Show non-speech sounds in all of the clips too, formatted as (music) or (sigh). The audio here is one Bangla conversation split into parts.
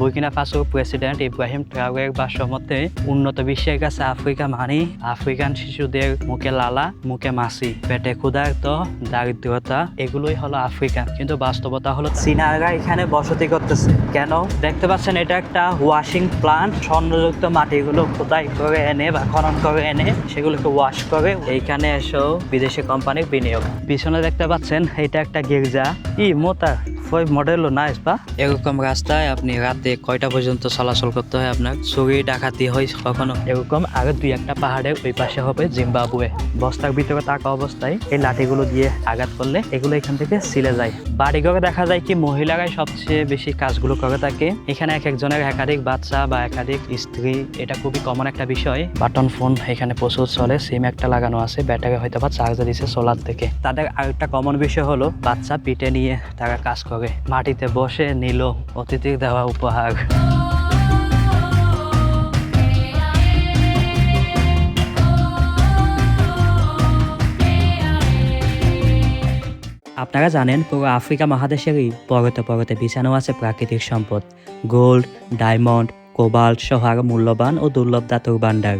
বুর্কিনা ফাসোর প্রেসিডেন্ট ইব্রাহিম ট্রাউরের ভাষ্যমতে উন্নত বিশ্বের কাছে আফ্রিকা মানে আফ্রিকান শিশুদের মুখে লালা, মুখে মাসি পেটে ক্ষুধার্ত, দারিদ্রতা, এগুলোই হলো আফ্রিকা। কিন্তু বাস্তবতা হলো চীনারা এখানে বসতি করতেছে। কেন? দেখতে পাচ্ছেন, এটা একটা ওয়াশিং প্লান্ট স্বর্ণযুক্ত মাটিগুলো খোদাই করে এনে বা খনন করে এনে সেগুলোকে ওয়াশ করে এইখানে এসেও বিদেশি কোম্পানির বিনিয়োগ। পিছনে দেখতে পাচ্ছেন, এটা একটা গির্জা। ই মোতা ওই মডেলও নাইস বা এরকম রাস্তায় আপনি রাতে কয়টা পর্যন্ত চলাচল করতে হয় আপনার? চুরি, ডাকাতি হয় কখনো? এরকম আরও দুই একটা পাহাড়ের ওই পাশে হবে জিম্বাবুয়ে। বস্তার ভিতরে থাকা অবস্থায় এই লাঠিগুলো দিয়ে আঘাত করলে এগুলো এখান থেকে সিলে যায়। বাড়িঘরে দেখা যায় কি মহিলারাই সবচেয়ে বেশি কাজগুলো করে থাকে। এখানে এক একজনের একাধিক বাচ্চা বা একাধিক স্ত্রী, এটা খুবই কমন একটা বিষয়। বাটন, ফোন এখানে প্রচুর চলে সিম একটা লাগানো আছে, ব্যাটারি হয়তো বা চার্জার দিছে সোলার থেকে। তাদের আরেকটা কমন বিষয় হলো বাচ্চা পিঠে নিয়ে তারা কাজ করে। মাটিতে বসে নিল অতিথির দেওয়া উপহার। আপনারা জানেন, পুরো আফ্রিকা মহাদেশেরই পরতে পরতে বিছানো আছে প্রাকৃতিক সম্পদ। গোল্ড, ডায়মন্ড, কোবাল্ট সহ আরও মূল্যবান ও দুর্লভ ধাতুর ভাণ্ডার।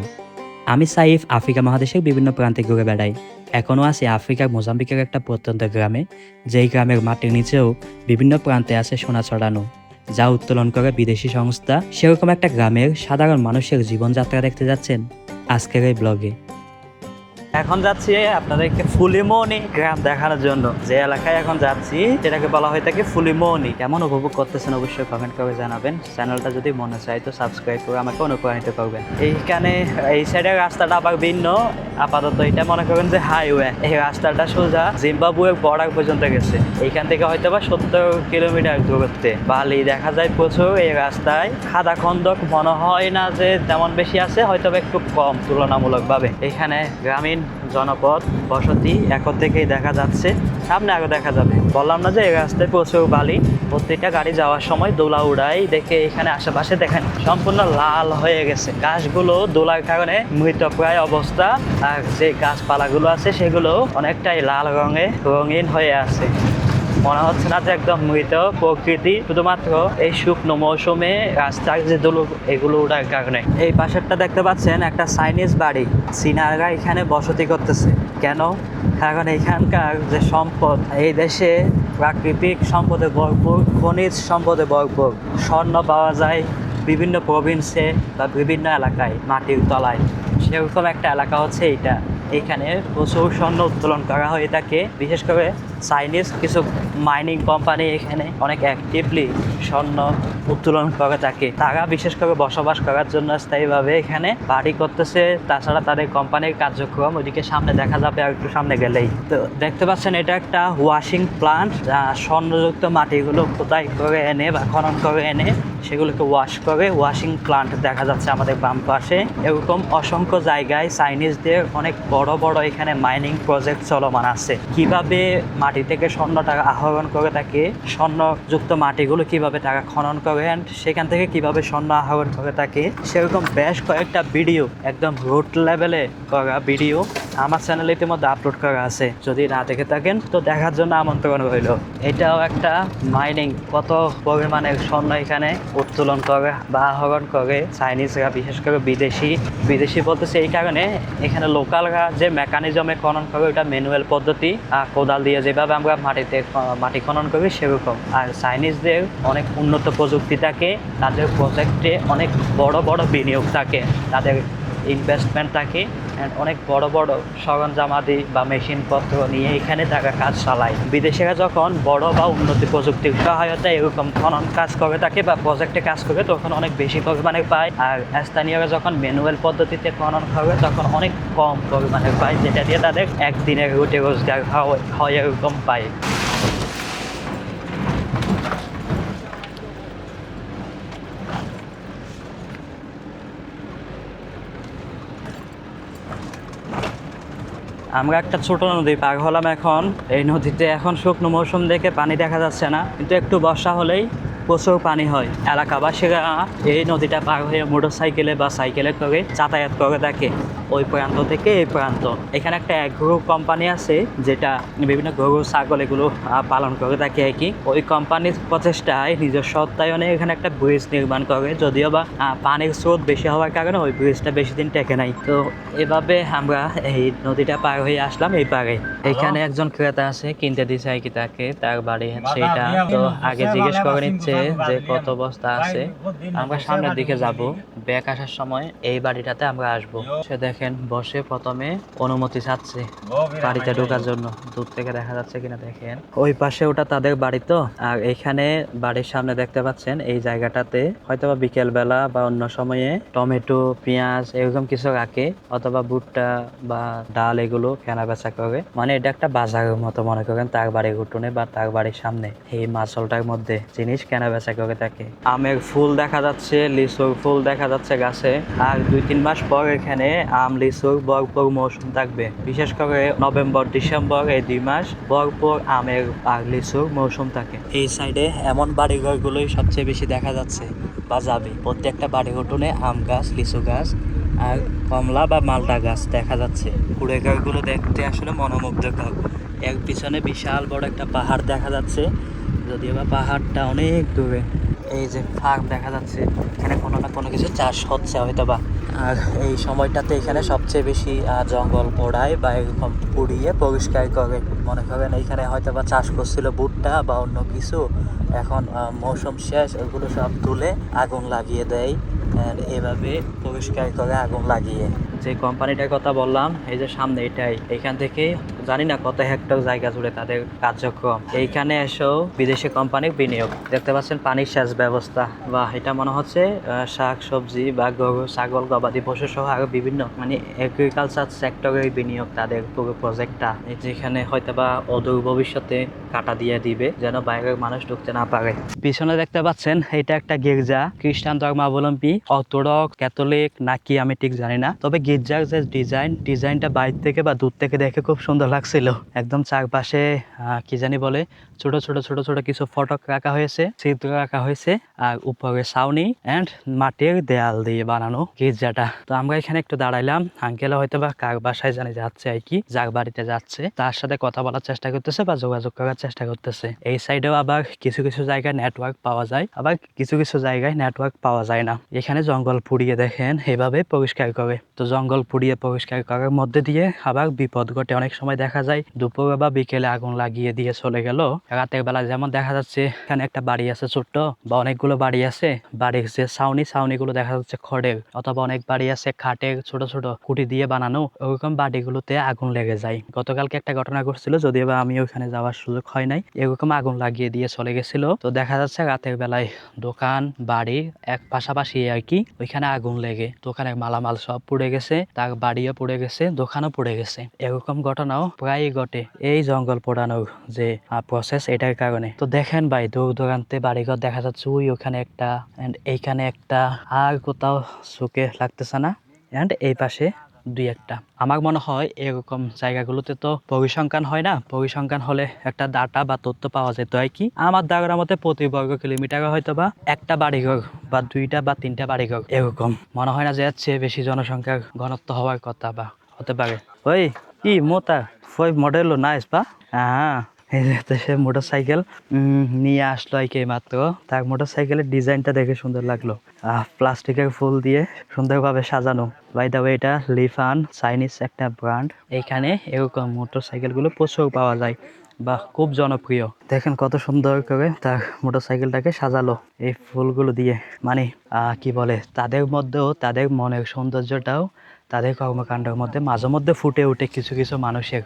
আমি সাইফ, আফ্রিকা মহাদেশের বিভিন্ন প্রান্তে ঘুরে বেড়াই। এখনও আছি আফ্রিকার মোজাম্বিকের একটা প্রত্যন্ত গ্রামে। যেই গ্রামের মাটির নিচেও বিভিন্ন প্রান্তে আছে সোনা ছড়ানো। যা উত্তোলন করে বিদেশি সংস্থা, সেরকম একটা গ্রামের সাধারণ মানুষের জীবনযাত্রা দেখতে যাচ্ছেন আজকের এই ব্লগে। এখন যাচ্ছি আপনাদেরকে ফুলিমনি গ্রাম দেখানোর জন্য। যে এলাকায় এখন যাচ্ছি সেটাকে বলা হয়ে থাকে ফুলিমনি। কেমন উপভোগ করতেছেন অবশ্যই কমেন্ট করে জানাবেন। চ্যানেলটা যদি মনে চায় তো সাবস্ক্রাইব করে আমাকে অনুপ্রাণিত করবেন। এইখানে, এই সাইডের রাস্তাটা আবার ভিন্ন। আপাতত এটা মনে করেন যে হাইওয়ে এই রাস্তাটা সোজা জিম্বাবুয়ের বর্ডার পর্যন্ত গেছে। এইখান থেকে হয়তো বা সত্তর কিলোমিটার দূরত্বে। বালি দেখা যায় প্রচুর এই রাস্তায়। খাদা খন্দক মনে হয় না যে তেমন বেশি আছে হয়তো একটু কম তুলনামূলকভাবে। এখানে গ্রামীণ জনপদ বসতি, এখন থেকেই দেখা যাচ্ছে, সামনে আগে দেখা যাবে। বললাম না যে এই রাস্তায় প্রচুর বালি প্রত্যেকটা গাড়ি যাওয়ার সময় দোলা উড়াই, দেখে এখানে আশেপাশে দেখেন, সম্পূর্ণ লাল হয়ে গেছে। গাছগুলো দোলার কারণে মৃতপ্রায় অবস্থা, আর যে গাছপালাগুলো আছে সেগুলো অনেকটাই লাল রঙে, রঙিন হয়ে আছে। মনে হচ্ছে না যে একদম মৃত প্রকৃতি। শুধুমাত্র এই শুকনো মৌসুমে রাস্তার যে দোলো এগুলো ওঠার কারণে এই পাশেরটা দেখতে পাচ্ছেন একটা চাইনিজ বাড়ি। চীনারা এখানে বসতি করতেছে। কেন? কারণ এখানকার যে সম্পদ, এই দেশে প্রাকৃতিক সম্পদে ভরপুর, খনিজ সম্পদে ভরপুর। স্বর্ণ পাওয়া যায় বিভিন্ন প্রভিন্সে বা বিভিন্ন এলাকায়, মাটির তলায়। সেরকম একটা এলাকা হচ্ছে এইটা। এখানে প্রচুর স্বর্ণ উত্তোলন করা হয়ে থাকে বিশেষ করে চাইনিজ কিছু মাইনিং কোম্পানি এখানে অনেক অ্যাক্টিভলি স্বর্ণ উত্তোলন করে থাকে তারা বিশেষ করে বসবাস করার জন্য স্থায়ীভাবে এখানে বাড়ি করতেছে। তাছাড়া তাদের কোম্পানির কার্যক্রম ওইদিকে সামনে দেখা যাবে আর একটু সামনে গেলেই। তো দেখতে পাচ্ছেন, এটা একটা ওয়াশিং প্লান্ট যা স্বর্ণযুক্ত মাটিগুলো খোদাই করে এনে বা খনন করে এনে সেগুলোকে ওয়াশ করে ওয়াশিং প্লান্ট দেখা যাচ্ছে আমাদের বাম পাশে। এরকম অসংখ্য জায়গায় চাইনিজদের অনেক বড় বড় এখানে মাইনিং প্রজেক্ট চলমান আছে। কীভাবে মাটি থেকে স্বর্ণ টাকা আহরণ করে থাকে স্বর্ণযুক্ত মাটিগুলো কীভাবে টাকা খনন করে and সেখান থেকে কীভাবে স্বর্ণ আহরণ করে থাকে সেরকম বেশ কয়েকটা ভিডিও একদম রুট লেভেলে করা ভিডিও আমার চ্যানেলে ইতিমধ্যে আপলোড করা আছে। যদি না দেখে থাকেন, তো দেখার জন্য আমন্ত্রণ রইল। এটাও একটা মাইনিং কত পরিমাণে স্বর্ণ এখানে উত্তোলন করে বা আহরণ করে চাইনিজরা বিশেষ করে বিদেশি বিদেশি বলতেছে এই কারণে এখানে লোকালরা যে মেকানিজমে খনন করে ওটা ম্যানুয়াল পদ্ধতি আর কোদাল দিয়ে যেভাবে আমরা মাটিতে, মাটি খনন করি সেরকম। আর চাইনিজদের অনেক উন্নত প্রযুক্তি থাকে, তাদের প্রজেক্টে অনেক বড় বড় বিনিয়োগ থাকে। তাদের ইনভেস্টমেন্ট থাকে অ্যান্ড অনেক বড় বড় সরঞ্জামাদি বা মেশিনপত্র নিয়ে এখানে তারা কাজ চালায়। বিদেশিরা যখন বড় বা উন্নতি প্রযুক্তির সহায়তায় এরকম খনন কাজ করে থাকে বা প্রজেক্টে কাজ করে, তখন অনেক বেশি পরিমাণে পায়। আর স্থানীয়রা যখন ম্যানুয়াল পদ্ধতিতে খনন করে, তখন অনেক কম পরিমাণে পায়, যেটা দিয়ে তাদের একদিনের রুটে রোজগার হয় এরকম পায়। আমরা একটা ছোট নদী পার হলাম এখন। এই নদীতে এখন শুকনো মৌসুম দেখে পানি দেখা যাচ্ছে না, কিন্তু একটু বর্ষা হলেই প্রচুর পানি হয়। এলাকাবাসীরা এই নদীটা পার হয়ে মোটর সাইকেলে বা সাইকেলে করে যাতায়াত করে থাকে। ওই প্রান্ত থেকে এই প্রান্ত। এখানে একটা অ্যাগ্রো কোম্পানি আছে, যেটা বিভিন্ন গরু ছাগল এগুলো পালন করে থাকে আর কি। ওই কোম্পানির প্রচেষ্টায়, নিজস্ব অর্থায়নে এখানে একটা ব্রিজ নির্মাণ করে। যদিও বা পানির স্রোত বেশি হওয়ার কারণে ওই ব্রিজটা বেশি দিন টেকে নাই। তো এভাবে আমরা এই নদীটা পার হয়ে আসলাম এই পারে। এখানে একজন ক্রেতা আছে, কিনতে দিছে আর কি তাকে। তার বাড়ি এটা। তো আগে জিজ্ঞেস করে নিচ্ছে যে কত বস্তা আছে। আমরা সামনের দিকে যাব। ব্যাক আসার সময় এই বাড়িটাতে আমরা আসব। সে দেখেন বসে প্রথমে অনুমতি চাচ্ছে বাড়িতে ঢোকার জন্য। দূর থেকে দেখা যাচ্ছে কিনা দেখেন। ওই পাশে ওটা তাদের বাড়ি তো। আর এখানে বাড়ির সামনে দেখতে পাচ্ছেন এই জায়গাটাতে হয়তোবা বিকেল বেলা বা অন্য সময়ে টমেটো পেঁয়াজ এরকম কিছু রাখে অথবা ভুট্টা বা ডাল এগুলো কেনা বেচা করে। মানে এটা একটা বাজারের মতো মনে করেন তার বাড়ির উঠোনে বা তার বাড়ির সামনে এই মাছলটার মধ্যে জিনিস কেনা বেচা করে থাকে। আমের ফুল দেখা যাচ্ছে লিচুর ফুল দেখা যাচ্ছে গাছে। আর দুই তিন মাস পর এখানে আম লিচুর ভরপুর মৌসুম থাকবে। বিশেষ করে নভেম্বর, ডিসেম্বর এই দুই মাস ভরপুর আমের আর লিচুর মৌসুম থাকে। এই সাইডে এমন বাড়িঘরগুলোই সবচেয়ে বেশি দেখা যাচ্ছে বা যাবে। প্রত্যেকটা বাড়ির উঠোনে আম গাছ, লিচু গাছ আর কমলা বা মালটা গাছ দেখা যাচ্ছে। কুড়েঘরগুলো দেখতে আসলে মনোমুগ্ধকর। এক পিছনে বিশাল বড় একটা পাহাড় দেখা যাচ্ছে, যদিও বা পাহাড়টা অনেক দূরে। এই যে ফার্ম দেখা যাচ্ছে, এখানে কোনো না কোনো কিছু চাষ হচ্ছে হয়তো বা আর এই সময়টাতে এখানে সবচেয়ে বেশি জঙ্গল পোড়ায় বা এরকম পুড়িয়ে পরিষ্কার করে। মনে করেন এখানে হয়তো বা চাষ করছিল ভুট্টা বা অন্য কিছু। এখন মৌসুম শেষ, ওগুলো সব তুলে আগুন লাগিয়ে দেয়। এভাবে পরিষ্কার করে আগুন লাগিয়ে। যে কোম্পানিটার কথা বললাম, এই যে সামনে এটাই। এখান থেকে জানি না কত হেক্টর জায়গা জুড়ে তাদের কার্যক্রম। এইখানে এসেও বিদেশি কোম্পানির বিনিয়োগ। দেখতে পাচ্ছেন পানির সেচ ব্যবস্থা। বা এটা মনে হচ্ছে শাক, সবজি বা গরু, ছাগল, গবাদি পশু সহ আরও বিভিন্ন মানে এগ্রিকালচার সেক্টরের বিনিয়োগ তাদের পুরো প্রজেক্টটা যেখানে হয়তো বা অদূর ভবিষ্যতে কাটা দিয়ে দিবে, যেন বাইরের মানুষ ঢুকতে না পারে। পিছনে দেখতে পাচ্ছেন, এটা একটা গির্জা, খ্রিস্টান ধর্মাবলম্বী, অর্থোডক্স, ক্যাথলিক, নাকি আমি ঠিক জানি না। তবে গির্জার যে ডিজাইন ডিজাইনটা বাইর থেকে বা দূর থেকে দেখে খুব সুন্দর লাগছিল। একদম চারপাশে কি জানি বলে, ছোট ছোট ছোট ছোট কিছু ফটক রাখা হয়েছে, চিত্র রাখা হয়েছে, আর উপরে ছাউনি এন্ড মাটির দেয়াল দিয়ে বানানো গির্জাটা। তো আমরা এখানে একটু দাঁড়াইলাম আঙ্কেল হয়তো বা কার বাসায় জানি যাচ্ছে আর কি, যার বাড়িতে যাচ্ছে। তার সাথে কথা বলার চেষ্টা করতেছে বা যোগাযোগ করার চেষ্টা করতেছে। এই সাইডেও আবার কিছু কিছু জায়গায় নেটওয়ার্ক পাওয়া যায়, আবার কিছু কিছু জায়গায় নেটওয়ার্ক পাওয়া যায় না। এখানে জঙ্গল পুড়িয়ে দেখেন, এভাবে পরিষ্কার করে। তো জঙ্গল পুড়িয়ে পরিষ্কার মধ্যে দিয়ে আবার বিপদ ঘটে। অনেক সময় দেখা যায় দুপুর বা বিকেলে আগুন লাগিয়ে দিয়ে চলে গেল। রাতের বেলা যেমন দেখা যাচ্ছে, এখানে একটা বাড়ি আছে ছোট্ট বা অনেকগুলো বাড়ি আছে। বাড়ির যে ছাউনি ছাউনি গুলো দেখা যাচ্ছে খড়ের অথবা অনেক বাড়ি আছে খাটের ছোট ছোট কুটি দিয়ে বানানো। ওরকম বাড়িগুলোতে আগুন লেগে যায়। গতকালকে একটা ঘটনা ঘটছিল, যদিও বা আমি ওখানে যাওয়ার সুযোগ হয় নাই। এরকম আগুন লাগিয়ে দিয়ে চলে গেছিল। তো দেখা যাচ্ছে রাতের বেলায় দোকান বাড়ি এক পাশাপাশি আর কি ওইখানে আগুন লেগে। দোকানের মালামাল সব পুড়ে গেছে। তার বাড়িও পড়ে গেছে দোকানও পড়ে গেছে। এরকম ঘটনাও প্রায় ঘটে এই জঙ্গল পোড়ানোর যে প্রসেস এটার কারণে তো দেখেন ভাই দূর দূরান্তে বাড়িঘর দেখা যাচ্ছে ওই ওখানে একটা এন্ড এইখানে একটা, আর কোথাও চোখে লাগতেছে না। এই পাশে দুই একটা। আমার মনে হয় এরকম জায়গাগুলোতে তো পরিসংখ্যান হয় না। পরিসংখ্যান হলে একটা ডাটা বা তথ্য পাওয়া যেত আর কি? আমার ধারণার মতে প্রতি বর্গ কিলোমিটারে হয়তো বা একটা বাড়িঘর বা দুইটা বা তিনটা বাড়িঘর এরকম। মনে হয় না যে চেয়ে বেশি জনসংখ্যার ঘনত্ব হওয়ার কথা বা হতে পারে। ওই কি মোতা? ফই মডেল নাইস বা? হ্যাঁ। সে মোটর সাইকেল নিয়ে আসলো আর কি মাত্র। তার মোটর সাইকেলের ডিজাইনটা দেখে সুন্দর লাগল। প্লাস্টিকের ফুল দিয়ে সুন্দরভাবে সাজানো। বাই দা ওয়ে এটা লিফান চাইনিজ একটা ব্র্যান্ড। এখানে এরকম মোটর সাইকেলগুলো প্রচুর পাওয়া যায়। বা খুব জনপ্রিয়। দেখেন কত সুন্দর করে তার মোটর সাইকেলটাকে সাজালো এই ফুলগুলো দিয়ে। মানে কি বলে, তাদের মধ্যেও, তাদের মনের সৌন্দর্যটাও, তাদের কর্মকাণ্ডের মধ্যে মাঝে মধ্যে ফুটে ওঠে কিছু কিছু মানুষের।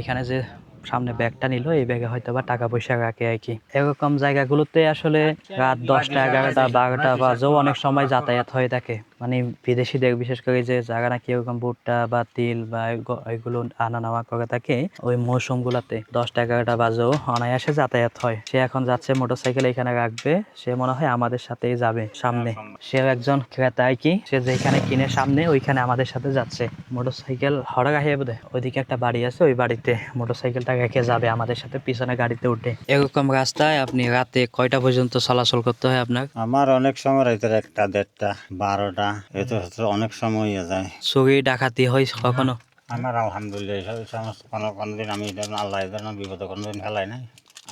এখানে যে সামনে ব্যাগটা নিল এই ব্যাগে হয়তো বা টাকা পয়সা রাখে আর কি। এরকম জায়গাগুলোতে আসলে রাত দশটা এগারোটা বারোটা বাজেও অনেক সময় যাতায়াত হয়ে থাকে। মানে বিদেশিদের বিশেষ করে যে জায়গা নাকি এরকম ভুট্টা বা তিল বা এগ- এগুলো আনা নেওয়া করে থাকে ওই মৌসুম গুলাতে দশটা এগারোটা বাজেও অনায়াসে যাতায়াত হয়। সে এখন যাচ্ছে মোটরসাইকেল এখানে রাখবে সে মনে হয় আমাদের সাথেই যাবে সামনে। সে একজন ক্রেতা আর কি সে যেখানে কিনে সামনে ওইখানে আমাদের সাথে যাচ্ছে। মোটরসাইকেল হড়া গাহিয়ে বোধ ওইদিকে একটা বাড়ি আছে ওই বাড়িতে মোটরসাইকেলটা রেখে যাবে আমাদের সাথে পিছনে গাড়িতে উঠে। এরকম রাস্তায় আপনি রাতে কয়টা পর্যন্ত চলাচল করতে হয় আপনার? আমার অনেক সময় রাইতে একটা দেড়টা বারোটা এত অনেক সময় যায়। চুরি ডাকাতি হয় কখনো? আমার আলহামদুলিল্লাহ এই সমস্ত কোনো কোনোদিন আমি এটা আল্লাহ এদের বিপদ কোনোদিন ফেলাই নাই।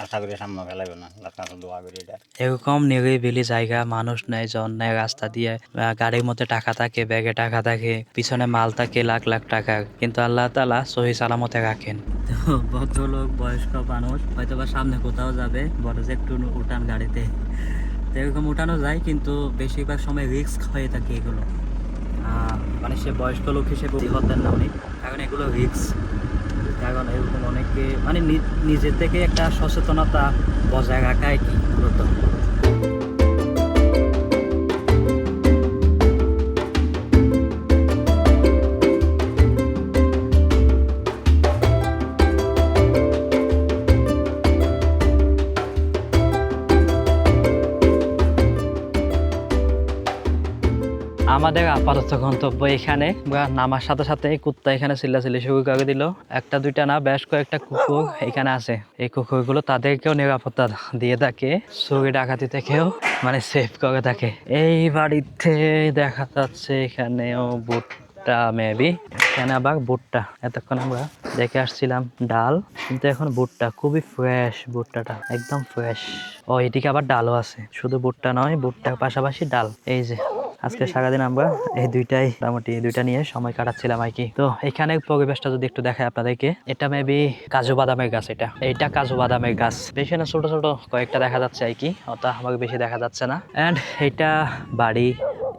আশা করি সামনে ফেলাইব না। দোয়া করি এটা। এরকম নিরিবিলি জায়গা মানুষ নেই জন নেই রাস্তা দিয়ে গাড়ির মধ্যে টাকা থাকে ব্যাগে টাকা থাকে পিছনে মাল থাকে লাখ লাখ টাকার কিন্তু আল্লাহ তালা সহি সালামতে রাখেন। ভদ্রলোক বয়স্ক মানুষ হয়তো বা সামনে কোথাও যাবে বলে যে একটু উঠান গাড়িতে। এরকম উঠানো যায়, কিন্তু বেশিরভাগ সময় রিস্ক হয়ে থাকে এগুলো। মানে সে বয়স্ক লোক হিসেবে হতেন না উনি। কারণ এগুলো রিস্ক কারণ এরকম অনেকে মানে নিজের থেকে একটা সচেতনতা বজায় রাখা কি, মূলত। আমাদের আপাতত গন্তব্য এখানে। নামার সাথে সাথে কুত্তা এখানে চিল্লাচিল্লি শুরু করে দিল? একটা, দুইটা না, বেশ কয়েকটা কুকুর এখানে আছে। এই কুকুরগুলো তাদেরকেও নিরাপত্তা দিয়ে থাকে, চুরি ডাকাতি থেকেও মানে সেভ করে থাকে। এই বাড়িতে দেখা যাচ্ছে এখানেও ভুট্টা মেবি এখানে আবার ভুট্টা। এতক্ষণ আমরা দেখে আসছিলাম ডাল, কিন্তু এখন ভুট্টা খুবই ফ্রেশ ভুট্টাটা একদম ফ্রেশ ও, এদিকে আবার ডালও আছে। শুধু ভুট্টা নয়, ভুট্টার পাশাপাশি ডাল। এই যে আজকে সারাদিন আমরা এই দুইটাই মোটামুটি দুইটা নিয়ে সময় কাটাচ্ছিলাম আর কি। তো এখানে পরিবেশটা যদি একটু দেখায় আপনাদেরকে, এটা মেবি কাজু বাদামের গাছ এটা। এইটা কাজু বাদামের গাছ। বেশি না, ছোট ছোট কয়েকটা দেখা যাচ্ছে আর কি। অত আমাকে বেশি দেখা যাচ্ছে না। এন্ড এটা বাড়ি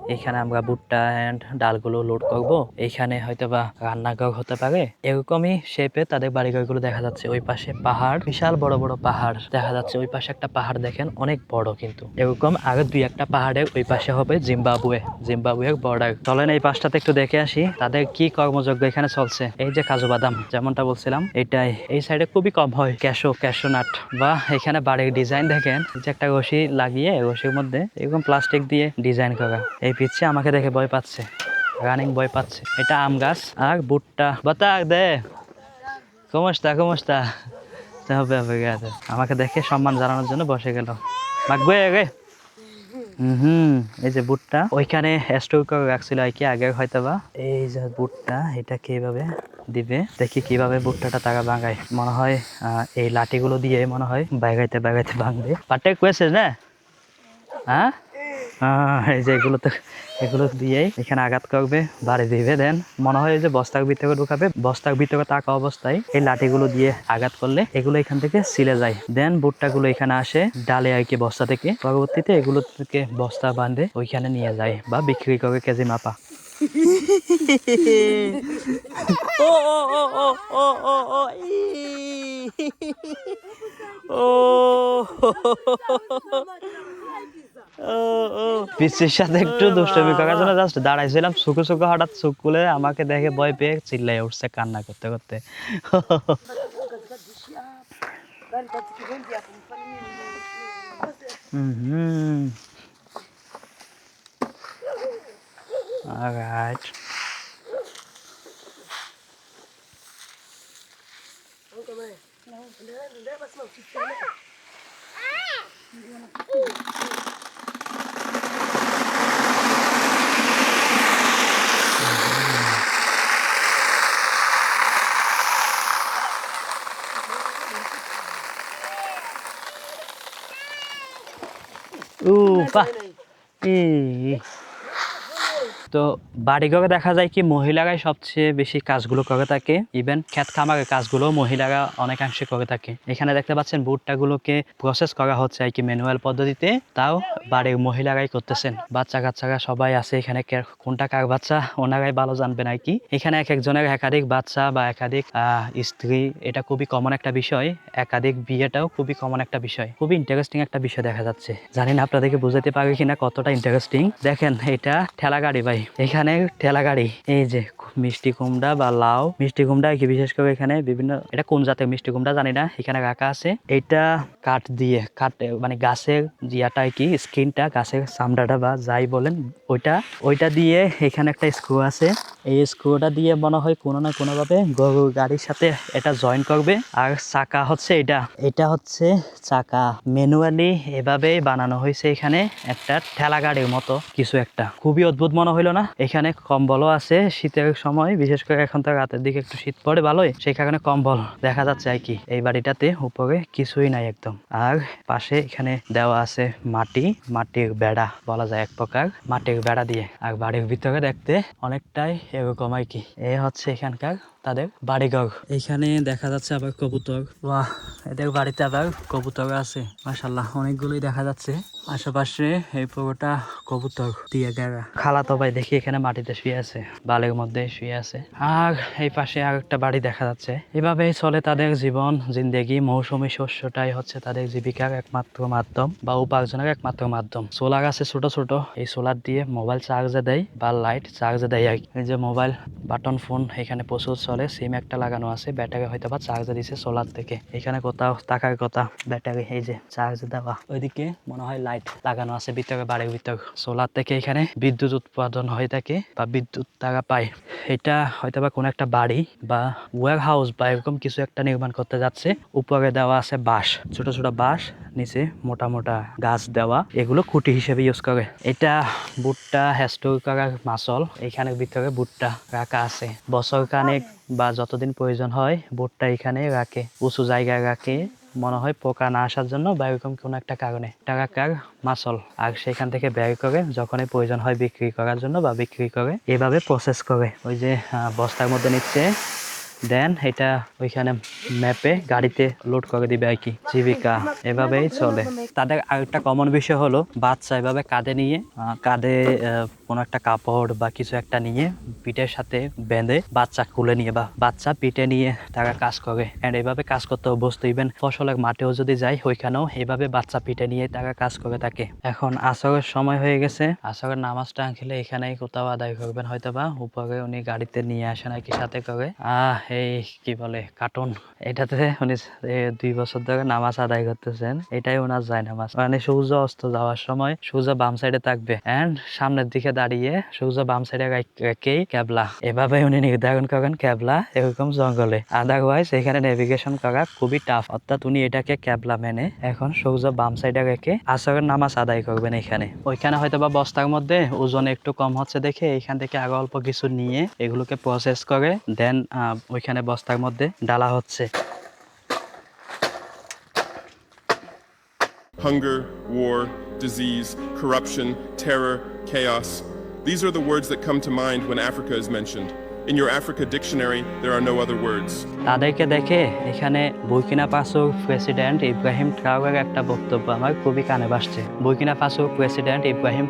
এখানে আমরা ভুট্টা অ্যান্ড ডালগুলো লোড করব। এখানে হয়তো বা রান্নাঘর হতে পারে। এরকমই শেপে তাদের বাড়িঘরগুলো দেখা যাচ্ছে। ওই পাশে পাহাড়, বিশাল বড় বড় পাহাড় দেখা যাচ্ছে। ওই পাশে একটা পাহাড় দেখেন, অনেক বড় কিন্তু। এরকম আরও দুই একটা পাহাড়ের ওই পাশে হবে জিম্বাবুয়ে, জিম্বাবুয়ের বর্ডার চলেন এই পাশটাতে একটু দেখে আসি, তাদের কি কর্মযজ্ঞ এখানে চলছে। এই যে কাজু বাদাম, যেমনটা বলছিলাম, এটাই। এই সাইডে খুবই কম হয় ক্যাশো ক্যাশো নাট বা এখানে বাড়ির ডিজাইন দেখেন। যে একটা রশি লাগিয়ে, রশির মধ্যে এরকম প্লাস্টিক দিয়ে ডিজাইন করা। এই পিচ্ছে আমাকে দেখে ভয় পাচ্ছে। রানিং ভয় পাচ্ছে। এটা আম গাছ আর ভুট্টা। বাতা দে। কমস্তা কমস্তা। হবে হবে গেছে আমাকে দেখে সম্মান জানানোর জন্য বসে গেল। মাগবে গে হুম এই যে বুটটা ওইখানে স্টোর করে রাখছিল আর কি আগে হয়তো বা এই যে বুটটা এটা কীভাবে দিবে? দেখি কীভাবে বুটটাটা তারা ভাঙায়। মনে হয় এই লাঠিগুলো দিয়ে মনে হয় বাগাইতে বাগাইতে ভাঙবে। পাটে কুয়েছে না? হ্যাঁ? এই যে এগুলো তো এগুলো দিয়েই এখানে আঘাত করবে বাড়ি দিবে। দেন মনে হয় এই যে বস্তার ভিতরে ঢুকাবে। বস্তার ভিতরে থাকা অবস্থায় এই লাঠিগুলো দিয়ে আঘাত করলে এগুলো এখান থেকে সিলে যায়। দেন ভুট্টাগুলো এখানে আসে ডালে আর কি বস্তা থেকে। পরবর্তীতে এগুলো থেকে বস্তা বাঁধে ওইখানে নিয়ে যায় বা বিক্রি করে কেজি মাপা। (laughs) ও ও ও ও ও ও ও ই। ও ও (laughs) ও। (laughs) পিসির সাথে একটু দুষ্টমি করার জন্য জাস্ট দাঁড়াইছিলাম সুকু সুকু হঠাৎ চোখ খুলে আমাকে দেখে ভয় পেয়ে চিল্লাই উঠছে কান্না করতে করতে Alright. উফা ই তো বাড়িঘরে দেখা যায় কি মহিলারাই সবচেয়ে বেশি কাজগুলো করে থাকে। ইভেন ক্ষেত খামারের কাজগুলো মহিলারা অনেকাংশে করে থাকে। এখানে দেখতে পাচ্ছেন ভুট্টাগুলোকে প্রসেস করা হচ্ছে আর কি ম্যানুয়াল পদ্ধতিতে। তাও বাড়ির মহিলারাই করতেছেন। বাচ্চা কাচ্চারা সবাই আছে এখানে। কোনটা কার বাচ্চা, ওনারাই ভালো জানবেন আর কি। এখানে এক একজনের একাধিক বাচ্চা বা একাধিক স্ত্রী, এটা খুবই কমন একটা বিষয়। একাধিক বিয়েটাও খুবই কমন একটা বিষয়। খুবই ইন্টারেস্টিং একটা বিষয় দেখা যাচ্ছে। জানি না আপনাদেরকে বুঝাতে পারি কিনা কতটা ইন্টারেস্টিং দেখেন, এটা ঠেলা গাড়ি ভাই। এখানে ঠেলা গাড়ি। এই যে মিষ্টি কুমড়া বা লাউ। মিষ্টি কুমড়া কি বিশেষ করে এখানে বিভিন্ন, এটা কোন জাতের মিষ্টি কুমড়া জানি না। এখানে রাখা আছে। এটা কাঠ দিয়ে, কাঠ মানে গাছের জিয়াটা কি, স্কিনটা গাছের চামড়াটা বা যাই বলেন, ওইটা ওইটা দিয়ে এখানে একটা স্ক্রু আছে। এই স্ক্রুটা দিয়ে মনে হয় কোনো না কোনোভাবে গরু গাড়ির সাথে এটা জয়েন করবে। আর চাকা হচ্ছে এটা। এটা হচ্ছে চাকা। ম্যানুয়ালি এভাবেই বানানো হয়েছে এখানে একটা ঠেলা গাড়ির মতো কিছু একটা। খুবই অদ্ভুত মনে হইল না? এখানে কম্বলও আছে, শীতের সময়, বিশেষ করে এখন তো রাতের দিকে একটু শীত পড়ে ভালোই সেখানে কম্বল দেখা যাচ্ছে আর কি। এই বাড়িটাতে উপরে কিছুই নাই একদম। আর পাশে এখানে দেওয়া আছে মাটি, মাটির বেড়া বলা যায় এক প্রকার, মাটির বেড়া দিয়ে। আর বাড়ির ভিতরে দেখতে অনেকটাই এরকম আর কি। এ হচ্ছে এখানকার তাদের বাড়িঘর এখানে দেখা যাচ্ছে আবার কবুতর। বাহ এদের বাড়িতে আবার কবুতর আছে মাসাল্লাহ অনেকগুলোই দেখা যাচ্ছে। আশেপাশে এই পুরোটা কবুতর দিয়ে গেরা। খালাতো ভাই দেখি এখানে মাটিতে শুয়ে আছে বালের মধ্যে শুয়ে আছে। আর এই পাশে আর একটা বাড়ি দেখা যাচ্ছে। এভাবেই চলে তাদের জীবন জিন্দেগি মৌসুমী শস্যটাই হচ্ছে তাদের জীবিকার একমাত্র মাধ্যম বা উপার্জনের একমাত্র মাধ্যম। সোলার আছে ছোট ছোট এই সোলার দিয়ে মোবাইল চার্জে দেয় বা লাইট চার্জে দেয় আর। এই যে মোবাইল বাটন ফোন এখানে প্রচুর চলে, সিম একটা লাগানো আছে, ব্যাটারি হয়তো বা চার্জে দিছে সোলার থেকে। এখানে কোথাও টাকার কথা, ব্যাটারি, এই যে চার্জ দেওয়া। ওইদিকে মনে হয় লাইট লাগানো আছে, ভিতরে বাড়ির ভিতর। সোলার থেকে এখানে বিদ্যুৎ উৎপাদন হয়ে থাকে বা বিদ্যুৎ তারা পায়। এটা হয়তো বা কোনো একটা বাড়ি বা ওয়ার হাউস বা এরকম কিছু একটা নির্মাণ করতে যাচ্ছে। উপরে দেওয়া আছে বাঁশ, ছোট ছোট বাঁশ, নিচে মোটা মোটা গাছ দেওয়া, এগুলো খুঁটি হিসেবে ইউজ করে। এটা বুটটা হ্যাস্টোর করার মাসল এখানের ভিতরে বুটটা রাখা আছে। বছর কানেক বা যতদিন প্রয়োজন হয় বোর্ডটা এখানে রাখে, উঁচু জায়গায় রাখে। মনে হয় পোকা না আসার জন্য বা এরকম কোনো একটা কারণে টাকাকার মাসল আর সেখান থেকে ব্যয় করে, যখনই প্রয়োজন হয় বিক্রি করার জন্য বা বিক্রি করে, এভাবে প্রসেস করে। ওই যে বস্তার মধ্যে নিচ্ছে। দেন এটা ওইখানে ম্যাপে গাড়িতে লোড করে দিবে আর কি, জীবিকা। এভাবেই চলে। তাদের আরেকটা কমন বিষয় হলো, বাচ্চা এভাবে কাঁধে নিয়ে কাঁধে কোনো একটা কাপড় বা কিছু একটা নিয়ে পিঠের সাথে বেঁধে বাচ্চা কুলে নিয়ে বা বাচ্চা পিঠে নিয়ে তারা কাজ করে। অ্যান্ড এভাবে কাজ করতে অভ্যস্ত। ইভেন ফসলের মাঠেও যদি যায় ওইখানেও এভাবে বাচ্চা পিঠে নিয়ে তারা কাজ করে থাকে। এখন আসরের সময় হয়ে গেছে। আসরের নামাজটা আঙ্কিলে এখানেই কোথাও আদায় করবেন। হয়তো বা উপরে উনি গাড়িতে নিয়ে আসেন আর কি সাথে করে। আহ এই কি বলে কার্টুন এটাতে উনি দুই বছর ধরে নামাজ আদায় করতেছেন। এটাই ওনার যায় নামাজ মানে সূর্য অস্ত যাওয়ার সময় সূর্য বাম সাইডে থাকবে। এন্ড সামনের দিকে দাঁড়িয়ে সূর্য বাম সাইডে রেখেই ক্যাবলা। এভাবে উনি নির্ধারণ করেন ক্যাবলা এরকম জঙ্গলে। আদারওয়াইজ এখানে নেভিগেশন করা খুবই টাফ অর্থাৎ উনি এটাকে ক্যাবলা মেনে এখন সূর্য বাম সাইডে রেখে আসরের নামাজ আদায় করবেন এখানে। ওইখানে হয়তো বা বস্তার মধ্যে ওজন একটু কম হচ্ছে দেখে এখান থেকে আরও অল্প কিছু নিয়ে এগুলোকে প্রসেস করে দেন ওইখানে বস্তার মধ্যে ডালা হচ্ছে hunger, war, disease, corruption, terror, chaos. These are the words that come to mind when Africa is mentioned. In your Africa dictionary, there are no other words. তাদেরকে দেখে এখানে বুর্কিনা ফাসোর প্রেসিডেন্ট ইব্রাহিম একটা বক্তব্য আমার খুবই কানে বাসছে বুর্কিনা ফাসোর প্রেসিডেন্ট ইব্রাহিম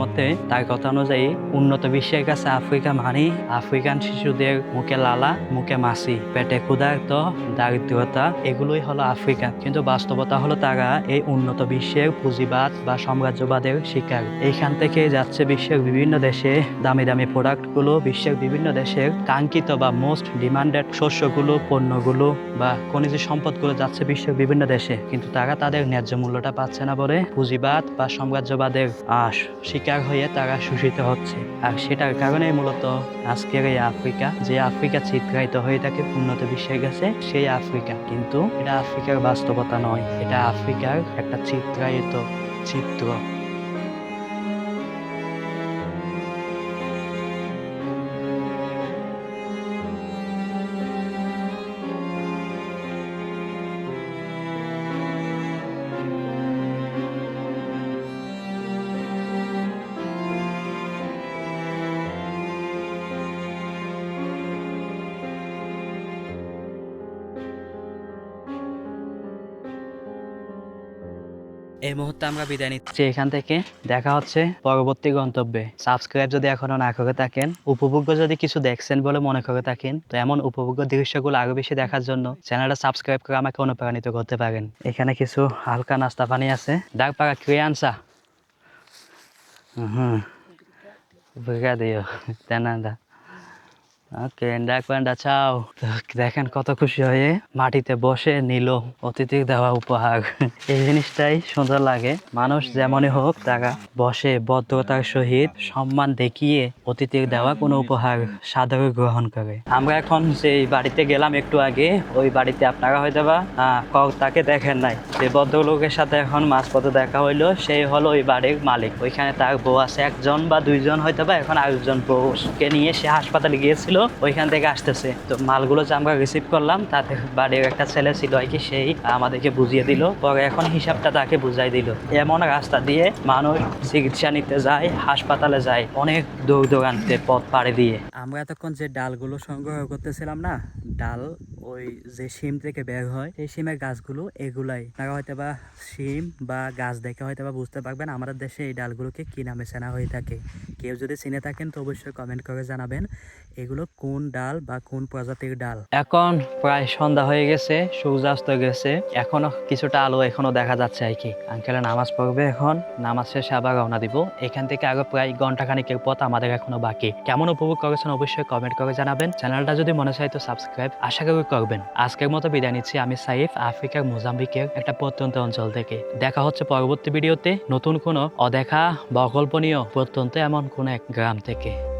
মতে তার কথা অনুযায়ী উন্নত বিশ্বের কাছে আফ্রিকা মানি আফ্রিকান শিশুদের মুখে লালা মুখে মাসি পেটে ক্ষুধার্ত দারিদ্রতা এগুলোই হলো আফ্রিকা। কিন্তু বাস্তবতা হলো তারা এই উন্নত বিশ্বের পুঁজিবাদ বা সাম্রাজ্যবাদের শিকার। এইখান থেকে যাচ্ছে বিশ্বের বিভিন্ন দেশে দামি দামি প্রোডাক্টগুলো বিশ্বের বিভিন্ন দেশের কাঙ্ক্ষিত বা মোস্ট ডিমান্ডেড শস্যগুলো, পণ্যগুলো বা খনিজ সম্পদগুলো যাচ্ছে বিশ্বের বিভিন্ন দেশে। কিন্তু তারা তাদের ন্যায্য মূল্যটা পাচ্ছে না বলে পুঁজিবাদ বা সাম্রাজ্যবাদের আশ শিকার হয়ে তারা শোষিত হচ্ছে। আর সেটার কারণে মূলত আজকের এই আফ্রিকা, যে আফ্রিকা চিত্রায়িত হয়ে থাকে উন্নত বিশ্বের কাছে, সেই আফ্রিকা। কিন্তু এটা আফ্রিকার বাস্তবতা নয়, এটা আফ্রিকার একটা চিত্রায়িত চিত্র এই মুহূর্তে আমরা বিদায় নিচ্ছি। এখান থেকে দেখা হচ্ছে পরবর্তী গন্তব্যে। সাবস্ক্রাইব যদি এখনও না করে থাকেন, উপভোগ্য যদি কিছু দেখছেন বলে মনে করে থাকেন, তো এমন উপভোগ্য দৃশ্যগুলো আরও বেশি দেখার জন্য চ্যানেলটা সাবস্ক্রাইব করে আমাকে অনুপ্রাণিত করতে পারেন। এখানে কিছু হালকা নাস্তা পানি আছে। ডাক পাড়া ক্রিয়ানসা। হুম Obrigado. De nada. ওকে তো দেখেন কত খুশি হয়ে মাটিতে বসে নিল অতিথির দেওয়া উপহার। এই জিনিসটাই সুন্দর লাগে। মানুষ যেমনই হোক, তারা বসে বদ্ধতার সহিত সম্মান দেখিয়ে অতিথির দেওয়া কোনো উপহার সাদরে গ্রহণ করে। আমরা এখন যে বাড়িতে গেলাম একটু আগে, ওই বাড়িতে আপনারা হয়তো বা কর্তাকে দেখেন নাই। যে ভদ্রলোকের সাথে এখন মাঝপথে দেখা হইল, সেই হলো ওই বাড়ির মালিক। ওইখানে তার বউ আছে একজন বা দুইজন, হয়তো বা এখন আরেকজন বউকে নিয়ে সে হাসপাতালে গিয়েছিল। ওইখান থেকে আসতেছে। তো মালগুলো যে আমরা রিসিভ করলাম, তাতে বাড়ির একটা ছেলে ছিল আর কি, সেই আমাদেরকে বুঝিয়ে দিল। পরে এখন হিসাবটা তাকে বুঝাই দিল। এমন রাস্তা দিয়ে মানুষ চিকিৎসা নিতে যায়, হাসপাতালে যায়, অনেক দূর দূরান্তে পথ পাড়ে দিয়ে। আমরা এতক্ষণ যে ডালগুলো সংগ্রহ করতেছিলাম না, ডাল ওই যে শিম থেকে বের হয়, সেই শিমের গাছগুলো এগুলাই। আপনারা হয়তো বা শিম বা গাছ দেখে হয়তো বা বুঝতে পারবেন আমাদের দেশে এই ডালগুলোকে কি নামে চেনা হয়ে থাকে। কেউ যদি চিনে থাকেন তো অবশ্যই কমেন্ট করে জানাবেন। এগুলো কোন ডাল বা কোন প্রজাতির ডাল? এখন প্রায় সন্ধ্যা হয়ে গেছে, সূর্যাস্ত গেছে। এখনও কিছুটা আলো এখনও দেখা যাচ্ছে আর কি। আঙ্কেলে নামাজ পড়বে এখন, নামাজ শেষে আবার রওনা দিব। এখান থেকে আরও প্রায় ঘণ্টা খানিকের পথ আমাদের এখনও বাকি। কেমন উপভোগ করেছেন অবশ্যই কমেন্ট করে জানাবেন। চ্যানেলটা যদি মনে চাই তো সাবস্ক্রাইব আশা করি করবেন। আজকের মতো বিদায় নিচ্ছি আমি সাইফ, আফ্রিকার মোজাম্বিকের একটা প্রত্যন্ত অঞ্চল থেকে। দেখা হচ্ছে পরবর্তী ভিডিওতে। নতুন কোনো অদেখা বা অকল্পনীয় প্রত্যন্ত এমন কোন এক গ্রাম থেকে।